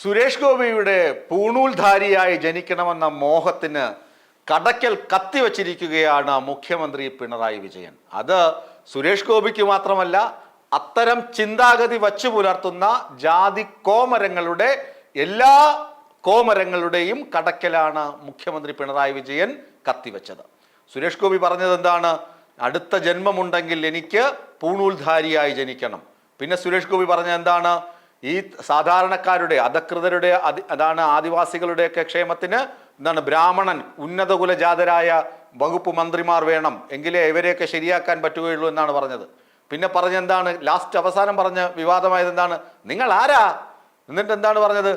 സുരേഷ് ഗോപിയുടെ പൂണൂൽധാരിയായി ജനിക്കണമെന്ന മോഹത്തിന് കടക്കൽ കത്തിവച്ചിരിക്കുകയാണ് മുഖ്യമന്ത്രി പിണറായി വിജയൻ. അത് സുരേഷ് ഗോപിക്ക് മാത്രമല്ല അത്തരം ചിന്താഗതി വച്ചു പുലർത്തുന്ന ജാതി കോമരങ്ങളുടെ എല്ലാ കോമരങ്ങളുടെയും കടക്കലാണ് മുഖ്യമന്ത്രി പിണറായി വിജയൻ കത്തിവെച്ചത്. സുരേഷ് ഗോപി പറഞ്ഞത് എന്താണ്? അടുത്ത ജന്മമുണ്ടെങ്കിൽ എനിക്ക് പൂണൂൽധാരിയായി ജനിക്കണം. പിന്നെ സുരേഷ് ഗോപി പറഞ്ഞ എന്താണ്? ഈ സാധാരണക്കാരുടെ അധകൃതരുടെ അതി അതാണ് ആദിവാസികളുടെയൊക്കെ ക്ഷേമത്തിന് എന്താണ് ബ്രാഹ്മണൻ ഉന്നത കുലജാതരായ വകുപ്പ് മന്ത്രിമാർ വേണം. എങ്കിലേ ഇവരെയൊക്കെ ശരിയാക്കാൻ പറ്റുകയുള്ളൂ എന്നാണ് പറഞ്ഞത്. പിന്നെ പറഞ്ഞെന്താണ് ലാസ്റ്റ് അവസാനം പറഞ്ഞ വിവാദമായത് എന്താണ് നിങ്ങൾ ആരാ എന്നിട്ട് എന്താണ് പറഞ്ഞത്?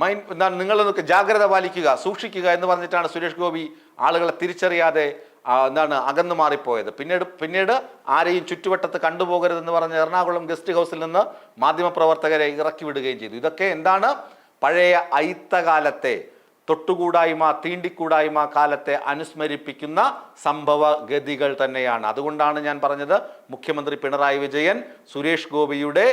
മൈൻ എന്താണ് നിങ്ങൾ ജാഗ്രത പാലിക്കുക സൂക്ഷിക്കുക എന്ന് പറഞ്ഞിട്ടാണ് സുരേഷ് ഗോപി ആളുകളെ തിരിച്ചറിയാതെ എന്താണ് അകന്നു മാറിപ്പോയത്. പിന്നീട് പിന്നീട് ആരെയും ചുറ്റുവട്ടത്ത് കണ്ടുപോകരുതെന്ന് പറഞ്ഞ് എറണാകുളം ഗസ്റ്റ് ഹൗസിൽ നിന്ന് മാധ്യമപ്രവർത്തകരെ ഇറക്കി വിടുകയും ചെയ്തു. ഇതൊക്കെ എന്താണ് പഴയ ഐത്തകാലത്തെ തൊട്ടുകൂടായ്മ തീണ്ടിക്കൂടായ്മ കാലത്തെ അനുസ്മരിപ്പിക്കുന്ന സംഭവ ഗതികൾ തന്നെയാണ്. അതുകൊണ്ടാണ് ഞാൻ പറഞ്ഞത് മുഖ്യമന്ത്രി പിണറായി വിജയൻ സുരേഷ് ഗോപിയുടെ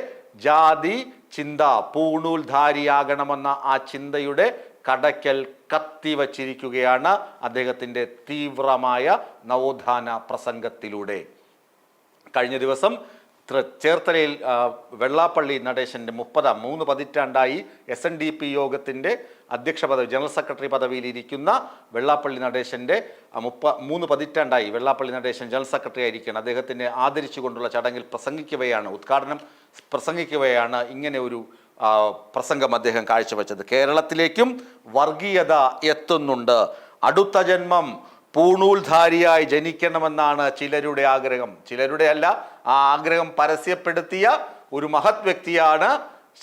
ജാതി ചിന്ത പൂണൂൽധാരിയാകണമെന്ന ആ ചിന്തയുടെ കടക്കൽ കത്തിവച്ചിരിക്കുകയാണ് അദ്ദേഹത്തിന്റെ തീവ്രമായ നവോത്ഥാന പ്രസംഗത്തിലൂടെ. കഴിഞ്ഞ ദിവസം ചേർത്തലയിൽ വെള്ളാപ്പള്ളി നടേശന്റെ മുപ്പതാം മൂന്ന് പതിറ്റാണ്ടായി എസ് എൻ ഡി പി യോഗത്തിന്റെ അധ്യക്ഷ പദവി ജനറൽ സെക്രട്ടറി പദവിയിലിരിക്കുന്ന വെള്ളാപ്പള്ളി നടേശന്റെ മുപ്പ മൂന്ന് പതിറ്റാണ്ടായി വെള്ളാപ്പള്ളി നടേശൻ ജനറൽ സെക്രട്ടറി ആയിരിക്കുകയാണ്. അദ്ദേഹത്തിനെ ആദരിച്ചുകൊണ്ടുള്ള ചടങ്ങിൽ പ്രസംഗിക്കുകയാണ് ഉദ്ഘാടനം പ്രസംഗിക്കുകയാണ് ഇങ്ങനെ ഒരു പ്രസംഗം അദ്ദേഹം കാഴ്ചവെച്ചത്. കേരളത്തിലേക്കും വർഗീയത എത്തുന്നുണ്ട്. അടുത്ത ജന്മം പൂണൂൽധാരിയായി ജനിക്കണമെന്നാണ് ചിലരുടെ ആഗ്രഹം. ചിലരുടെ അല്ല ആ ആഗ്രഹം പരസ്യപ്പെടുത്തിയ ഒരു മഹത് വ്യക്തിയാണ്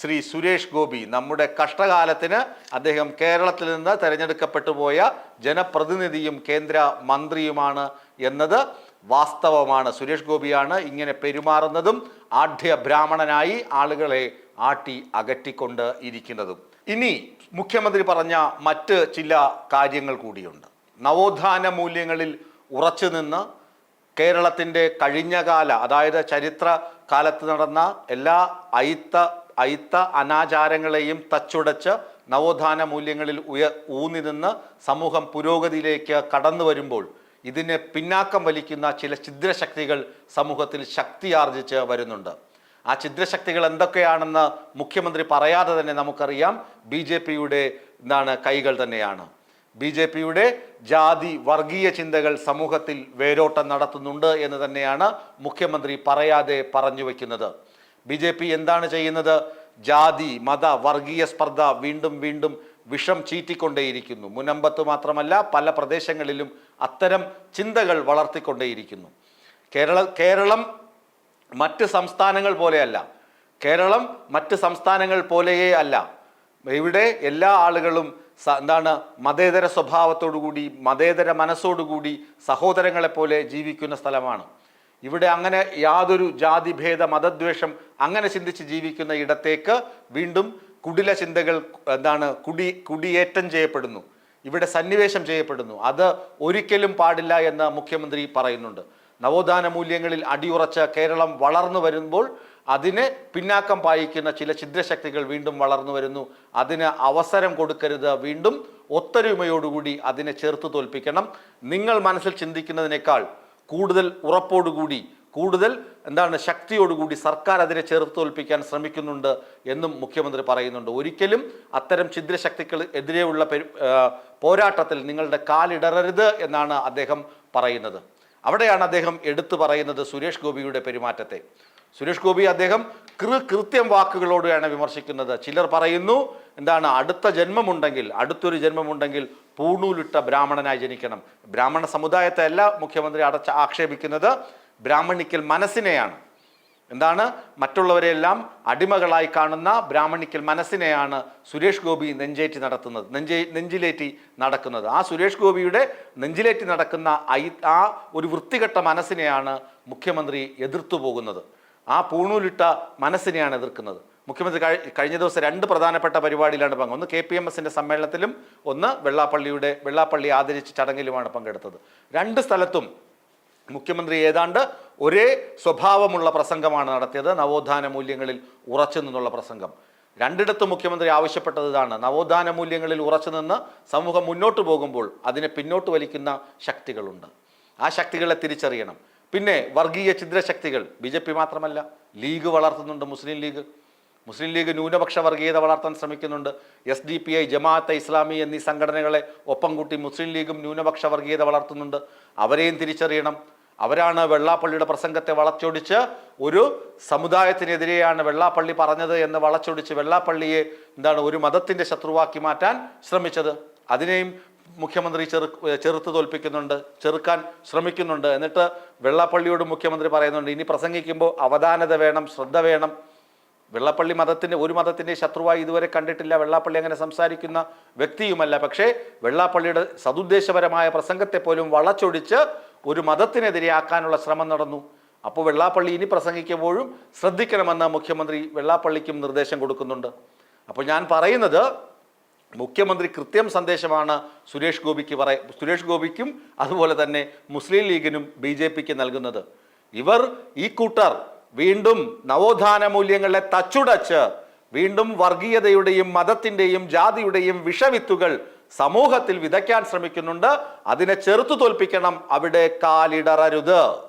ശ്രീ സുരേഷ് ഗോപി. നമ്മുടെ കഷ്ടകാലത്തിന് അദ്ദേഹം കേരളത്തിൽ നിന്ന് തെരഞ്ഞെടുക്കപ്പെട്ടു പോയ ജനപ്രതിനിധിയും കേന്ദ്ര മന്ത്രിയുമാണ് എന്നത് വാസ്തവമാണ്. സുരേഷ് ഗോപിയാണ് ഇങ്ങനെ പെരുമാറുന്നതും ആഢ്യ ബ്രാഹ്മണനായി ആളുകളെ ആട്ടി അകറ്റിക്കൊണ്ട് ഇരിക്കുന്നതും. ഇനി മുഖ്യമന്ത്രി പറഞ്ഞ മറ്റ് ചില കാര്യങ്ങൾ കൂടിയുണ്ട്. നവോത്ഥാന മൂല്യങ്ങളിൽ ഉറച്ചു നിന്ന് കേരളത്തിന്റെ കഴിഞ്ഞകാല അതായത് ചരിത്ര കാലത്ത് നടന്ന എല്ലാ അയിത്ത അയിത്ത അനാചാരങ്ങളെയും തച്ചുടച്ച് നവോത്ഥാന മൂല്യങ്ങളിൽ ഉയ ഊന്നി നിന്ന് സമൂഹം പുരോഗതിയിലേക്ക് കടന്നു വരുമ്പോൾ ഇതിനെ പിന്നാക്കം വലിക്കുന്ന ചില ഛിദ്രശക്തികൾ സമൂഹത്തിൽ ശക്തിയാർജിച്ച് വരുന്നുണ്ട്. ആ ഛിദ്രശക്തികൾ എന്തൊക്കെയാണെന്ന് മുഖ്യമന്ത്രി പറയാതെ തന്നെ നമുക്കറിയാം. ബി ജെ പിയുടെ എന്താണ് കൈകൾ തന്നെയാണ്. ബി ജെ പിയുടെ ജാതി വർഗീയ ചിന്തകൾ സമൂഹത്തിൽ വേരോട്ടം നടത്തുന്നുണ്ട് എന്ന് തന്നെയാണ് മുഖ്യമന്ത്രി പറയാതെ പറഞ്ഞു വയ്ക്കുന്നത് ബി ജെ പി എന്താണ് ചെയ്യുന്നത്? ജാതി മത വർഗീയ സ്പർദ്ധ വീണ്ടും വീണ്ടും വിഷം ചീറ്റിക്കൊണ്ടേയിരിക്കുന്നു. മുനമ്പത്ത് മാത്രമല്ല പല പ്രദേശങ്ങളിലും അത്തരം ചിന്തകൾ വളർത്തിക്കൊണ്ടേയിരിക്കുന്നു. കേരള കേരളം മറ്റ് സംസ്ഥാനങ്ങൾ പോലെയല്ല. കേരളം മറ്റ് സംസ്ഥാനങ്ങൾ പോലെയേ അല്ല. ഇവിടെ എല്ലാ ആളുകളും എന്താണ് മതേതര സ്വഭാവത്തോടുകൂടി മതേതര മനസ്സോടുകൂടി സഹോദരങ്ങളെപ്പോലെ ജീവിക്കുന്ന സ്ഥലമാണ്. ഇവിടെ അങ്ങനെ യാതൊരു ജാതിഭേദ മതദ്വേഷം അങ്ങനെ ചിന്തിച്ച് ജീവിക്കുന്ന ഇടത്തേക്ക് വീണ്ടും കുടില ചിന്തകൾ എന്താണ് കുടി കുടിയേറ്റം ചെയ്യപ്പെടുന്നു. ഇവിടെ സന്നിവേശം ചെയ്യപ്പെടുന്നു. അത് ഒരിക്കലും പാടില്ല എന്ന് മുഖ്യമന്ത്രി പറയുന്നുണ്ട്. നവോത്ഥാന മൂല്യങ്ങളിൽ അടിയുറച്ച കേരളം വളർന്നു വരുമ്പോൾ അതിനെ പിന്നാക്കം പായിക്കുന്ന ചില ഛിദ്രശക്തികൾ വീണ്ടും വളർന്നു വരുന്നു. അതിന് അവസരം കൊടുക്കരുത്. വീണ്ടും ഒത്തൊരുമയോടുകൂടി അതിനെ ചേർത്ത് തോൽപ്പിക്കണം. നിങ്ങൾ മനസ്സിൽ ചിന്തിക്കുന്നതിനേക്കാൾ കൂടുതൽ ഉറപ്പോടുകൂടി കൂടുതൽ എന്താണ് ശക്തിയോടുകൂടി സർക്കാർ അതിനെ ചേർത്ത് തോൽപ്പിക്കാൻ ശ്രമിക്കുന്നുണ്ട് എന്നും മുഖ്യമന്ത്രി പറയുന്നുണ്ട്. ഒരിക്കലും അത്തരം ഛിദ്രശക്തികൾ എതിരെയുള്ള പോരാട്ടത്തിൽ നിങ്ങളുടെ കാലിടറരുത് എന്നാണ് അദ്ദേഹം പറയുന്നത്. അവിടെയാണ് അദ്ദേഹം എടുത്തു പറയുന്നത് സുരേഷ് ഗോപിയുടെ പെരുമാറ്റത്തെ. സുരേഷ് ഗോപി അദ്ദേഹം കൃ കൃത്യം വാക്കുകളോടെയാണ് വിമർശിക്കുന്നത്. ചിലർ പറയുന്നു എന്താണ് അടുത്ത ജന്മമുണ്ടെങ്കിൽ അടുത്തൊരു ജന്മമുണ്ടെങ്കിൽ പൂണൂലിട്ട ബ്രാഹ്മണനായി ജനിക്കണം. ബ്രാഹ്മണ സമുദായത്തെ അല്ല മുഖ്യമന്ത്രി അടച്ച് ആക്ഷേപിക്കുന്നത്. ബ്രാഹ്മണിക്കൽ മനസ്സിനെയാണ്. എന്താണ്? മറ്റുള്ളവരെല്ലാം അടിമകളായി കാണുന്ന ബ്രാഹ്മണിക്കൽ മനസ്സിനെയാണ് സുരേഷ് ഗോപി നെഞ്ചേറ്റി നടത്തുന്നത്. നെഞ്ചേ നെഞ്ചിലേറ്റി നടക്കുന്നത്. ആ സുരേഷ് ഗോപിയുടെ നെഞ്ചിലേറ്റി നടക്കുന്ന ആ ഒരു വൃത്തികെട്ട മനസ്സിനെയാണ് മുഖ്യമന്ത്രി എതിർത്തു പോകുന്നത്. ആ പൂണൂലിട്ട മനസ്സിനെയാണ് എതിർക്കുന്നത്. മുഖ്യമന്ത്രി കഴി- കഴിഞ്ഞ ദിവസം രണ്ട് പ്രധാനപ്പെട്ട പരിപാടിയിലാണ് പങ്ക്. ഒന്ന് കെ പി എം എസിന്റെ സമ്മേളനത്തിലും ഒന്ന് വെള്ളാപ്പള്ളിയുടെ വെള്ളാപ്പള്ളി ആദരിച്ച ചടങ്ങിലുമാണ് പങ്കെടുത്തത്. രണ്ട് സ്ഥലത്തും മുഖ്യമന്ത്രി ഏതാണ്ട് ഒരേ സ്വഭാവമുള്ള പ്രസംഗമാണ് നടത്തിയത്. നവോത്ഥാന മൂല്യങ്ങളിൽ ഉറച്ചു നിന്നുള്ള പ്രസംഗം. രണ്ടിടത്തും മുഖ്യമന്ത്രി ആവശ്യപ്പെട്ടത് ഇതാണ്. നവോത്ഥാന മൂല്യങ്ങളിൽ ഉറച്ചു നിന്ന് സമൂഹം മുന്നോട്ട് പോകുമ്പോൾ അതിനെ പിന്നോട്ട് വലിക്കുന്ന ശക്തികളുണ്ട്. ആ ശക്തികളെ തിരിച്ചറിയണം. പിന്നെ വർഗീയ ഛിദ്രശക്തികൾ. ബി ജെ പി മാത്രമല്ല ലീഗ് വളർത്തുന്നുണ്ട് മുസ്ലിം ലീഗ്. മുസ്ലിം ലീഗ് ന്യൂനപക്ഷ വർഗീയത വളർത്താൻ ശ്രമിക്കുന്നുണ്ട്. S D P I Jamaat e Islami എന്നീ സംഘടനകളെ ഒപ്പം കൂട്ടി മുസ്ലിം ലീഗും ന്യൂനപക്ഷ വർഗീയത വളർത്തുന്നുണ്ട്. അവരെയും തിരിച്ചറിയണം. അവരാണ് വെള്ളാപ്പള്ളിയുടെ പ്രസംഗത്തെ വളച്ചൊടിച്ച് ഒരു സമുദായത്തിനെതിരെയാണ് വെള്ളാപ്പള്ളി പറഞ്ഞത് എന്ന് വളച്ചൊടിച്ച് വെള്ളാപ്പള്ളിയെ എന്താണ് ഒരു മതത്തിന്റെ ശത്രുവാക്കി മാറ്റാൻ ശ്രമിച്ചത്. അതിനെയും മുഖ്യമന്ത്രി ചെറു ചെറുത്ത് തോൽപ്പിക്കുന്നുണ്ട് ചെറുക്കാൻ ശ്രമിക്കുന്നുണ്ട്. എന്നിട്ട് വെള്ളാപ്പള്ളിയോട് മുഖ്യമന്ത്രി പറയുന്നുണ്ട് ഇനി പ്രസംഗിക്കുമ്പോൾ അവധാനത വേണം ശ്രദ്ധ വേണം. വെള്ളപ്പള്ളി മതത്തിന്റെ ഒരു മതത്തിന്റെ ശത്രുവായി ഇതുവരെ കണ്ടിട്ടില്ല. വെള്ളാപ്പള്ളി അങ്ങനെ സംസാരിക്കുന്ന വ്യക്തിയുമല്ല. പക്ഷേ വെള്ളാപ്പള്ളിയുടെ സതുദ്ദേശപരമായ പ്രസംഗത്തെ പോലും വളച്ചൊടിച്ച് ഒരു മതത്തിനെതിരെയാക്കാനുള്ള ശ്രമം നടന്നു. അപ്പോൾ വെള്ളാപ്പള്ളി ഇനി പ്രസംഗിക്കുമ്പോഴും ശ്രദ്ധിക്കണമെന്ന് മുഖ്യമന്ത്രി വെള്ളാപ്പള്ളിക്കും നിർദ്ദേശം കൊടുക്കുന്നുണ്ട്. അപ്പോൾ ഞാൻ പറയുന്നത് മുഖ്യമന്ത്രി കൃത്യം സന്ദേശമാണ് സുരേഷ് ഗോപിക്ക് പറയ സുരേഷ് ഗോപിക്കും അതുപോലെ തന്നെ മുസ്ലിം ലീഗിനും ബി ജെ പിക്ക് നൽകുന്നത്. ഇവർ ഈ കൂട്ടർ വീണ്ടും നവോത്ഥാന മൂല്യങ്ങളെ തച്ചുടച്ച് വീണ്ടും വർഗീയതയുടെയും മതത്തിന്റെയും ജാതിയുടെയും വിഷവിത്തുകൾ സമൂഹത്തിൽ വിതയ്ക്കാൻ ശ്രമിക്കുന്നുണ്ട്. അതിനെ ചെറുത്തു തോൽപ്പിക്കണം അവിടെ കാലിടറരുത്.